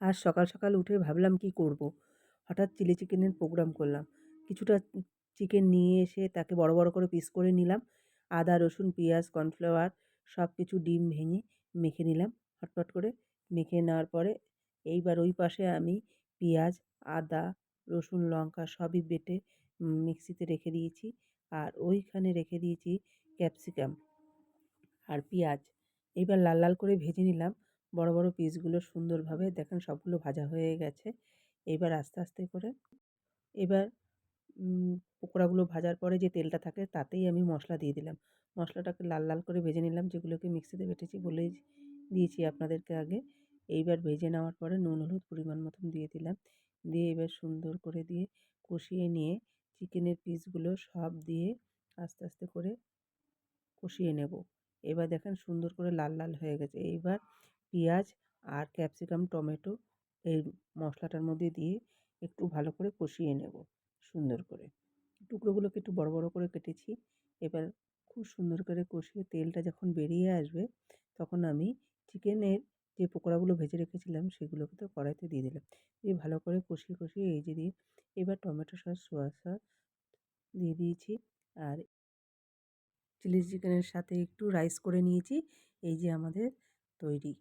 আজ সকাল সকাল উঠে ভাবলাম কি করব। হঠাৎ চিলি চিকেনের প্রোগ্রাম করলাম। কিছুটা চিকেন নিয়ে এসে তাকে বড় বড় করে পিস করে নিলাম। আদা, রসুন, পেঁয়াজ কর্নফ্লাওয়ার সব কিছু ডিম ভেঙে মেখে নিলাম। হটপট করে মেখে নেওয়ার পরে এইবার ওই পাশে আমি পেঁয়াজ, আদা, রসুন, লঙ্কা সবই বেটে মিক্সিতে রেখে দিয়েছি। আর ওইখানে রেখে দিয়েছি ক্যাপসিকাম আর পেঁয়াজ। এইবার লাল লাল করে ভেজে নিলাম। বড় বড় পিসগুলো সুন্দরভাবে দেখেন সবগুলো ভাজা হয়ে গেছে। এবার আস্তে আস্তে করে এবার পকোড়াগুলো ভাজার পরে যে তেলটা থাকে তাতেই আমি মশলা দিয়ে দিলাম। মশলাটাকে লাল লাল করে ভেজে নিলাম, যেগুলোকে মিক্সিতে বেটেছি বলেই দিয়েছি আপনাদেরকে আগে। এইবার ভেজে নেওয়ার পরে নুন, হলুদ পরিমাণ মতন দিয়ে দিলাম। দিয়ে এবার সুন্দর করে দিয়ে কষিয়ে নিয়ে চিকেনের পিসগুলো সব দিয়ে আস্তে আস্তে করে কষিয়ে নেব। এবার দেখেন সুন্দর করে লাল লাল হয়ে গেছে। এইবার পেঁয়াজ আর ক্যাপসিকাম, টমেটো এই মশলাটার মধ্যে দিয়ে একটু ভালো করে কষিয়ে নেব সুন্দর করে। টুকরোগুলোকে একটু বড় বড় করে কেটেছি। এবার খুব সুন্দর করে কষিয়ে তেলটা যখন বেরিয়ে আসবে তখন আমি চিকেনের যে পকোড়াগুলো ভেজে রেখেছিলাম সেগুলোকে তো কড়াইতে দিয়ে দিলাম। দিয়ে ভালো করে কষিয়ে কষিয়ে এই যে দিয়ে এবার টমেটো সস, সোয়া সস দিয়ে দিয়েছি আর চিলি চিকেনের সাথে একটু রাইস করে নিয়েছি। এই যে আমাদের তৈরি